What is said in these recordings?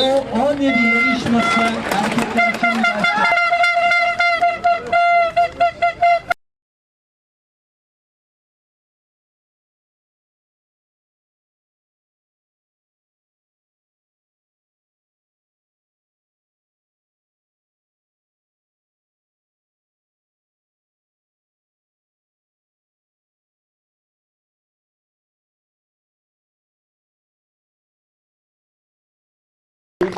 O 17 yarışması erkekler için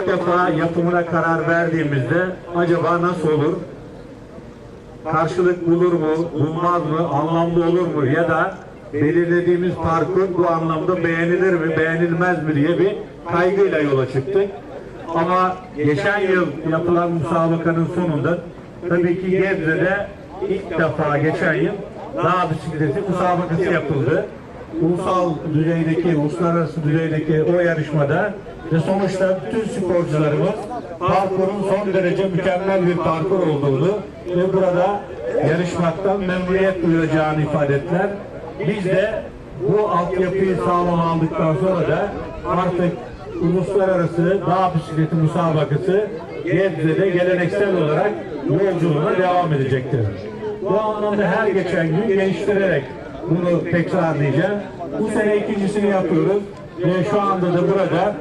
İlk defa yapımına karar verdiğimizde acaba nasıl olur? Karşılık bulur mu, bulmaz mı, anlamlı olur mu ya da belirlediğimiz parkur bu anlamda beğenilir mi, beğenilmez mi diye bir kaygıyla yola çıktık. Ama geçen yıl yapılan müsabakanın sonunda tabii ki Gebze'de ilk defa geçen yıl dağ bisikleti müsabakası yapıldı. Ulusal düzeydeki, uluslararası düzeydeki o yarışmada ve sonuçta bütün sporcularımız parkurun son derece mükemmel bir parkur olduğunu ve burada yarışmaktan memnuniyet duyacağını ifade ettiler. Biz de bu altyapıyı sağlam aldıktan sonra da artık uluslararası dağ bisikleti müsabakası Gebze'de geleneksel olarak yolculuğuna devam edecektir. Bu anlamda her geçen gün geliştirerek bunu tekrarlayacağım. Bu sene ikincisini yapıyoruz ve şu anda da burada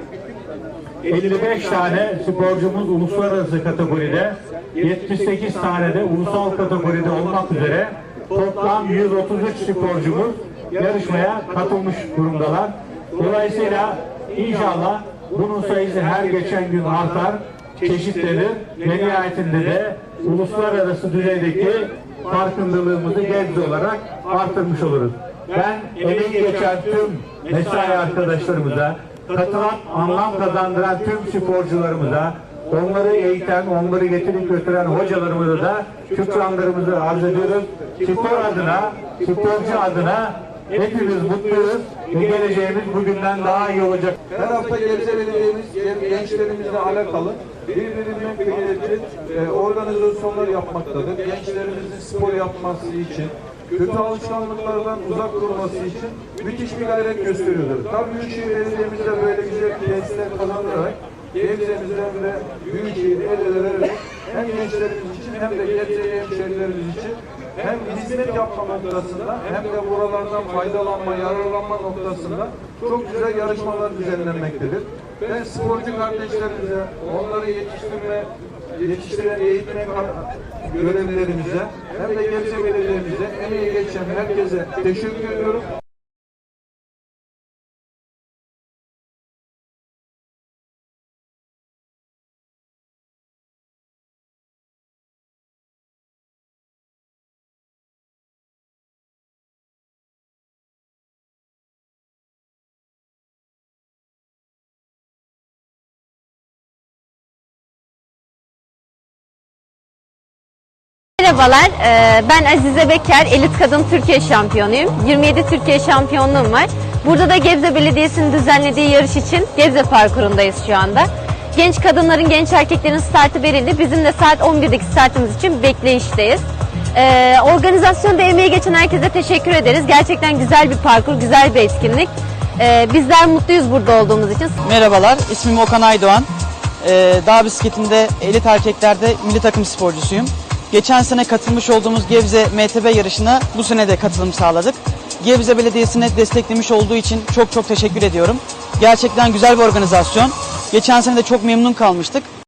55 tane sporcumuz uluslararası kategoride, 78 tane de ulusal kategoride olmak üzere toplam 133 sporcumuz yarışmaya katılmış durumdalar. Dolayısıyla inşallah bunun sayısı her geçen gün artar, çeşitlenir ve nihayetinde de uluslararası düzeydeki farkındalığımızı Gebze olarak artırmış oluruz. Ben emeği geçen tüm mesai arkadaşlarımıza, katılan, anlam kazandıran tüm sporcularımıza, onları eğiten, onları getirip götüren hocalarımıza da şükranlarımızı arz ediyoruz. Spor adına, sporcu adına hepimiz mutluyuz ve geleceğimiz bugünden daha iyi olacak. Her hafta Gebze gençlerimizle alakalı birbirinden kıymetli e, organizasyonlar yapmaktadır. Gençlerimizin spor yapması için, kötü alışkanlıklardan uzak durması için müthiş bir gayret gösteriyordur. Tabii Büyükşehir Belediye'miz böyle güzel tesisler kazandırarak Gebze'mizden ve Büyükşehir'i el ele vererek hem gençlerimiz için hem de Gebze'ye hemşehrilerimiz için hem hizmet yapma noktasında hem de buralardan faydalanma, yararlanma noktasında çok güzel yarışmalar düzenlenmektedir. Ben sporcu kardeşlerimize, onları yetiştirme, yetiştiren eğitme kar- görevlilerimize hem de Gebze Belediye'mize, emeği geçen herkese teşekkür ediyorum. Merhabalar, eee, ben Azize Beker, Elit Kadın Türkiye Şampiyonuyum. 27 Türkiye şampiyonluğum var. Burada da Gebze Belediyesi'nin düzenlediği yarış için Gebze parkurundayız şu anda. Genç kadınların, genç erkeklerin startı verildi. Bizim de saat 11'deki startımız için bekleyişteyiz. Eee organizasyonda emeği geçen herkese teşekkür ederiz. Gerçekten güzel bir parkur, güzel bir etkinlik. Eee, bizler mutluyuz burada olduğumuz için. Merhabalar, ismim Okan Aydoğan. Ee, dağ bisikletinde elit erkeklerde milli takım sporcusuyum. Geçen sene katılmış olduğumuz Gebze MTB yarışına bu sene de katılım sağladık. Gebze Belediyesi'ne desteklemiş olduğu için çok çok teşekkür ediyorum. Gerçekten güzel bir organizasyon. Geçen sene de çok memnun kalmıştık.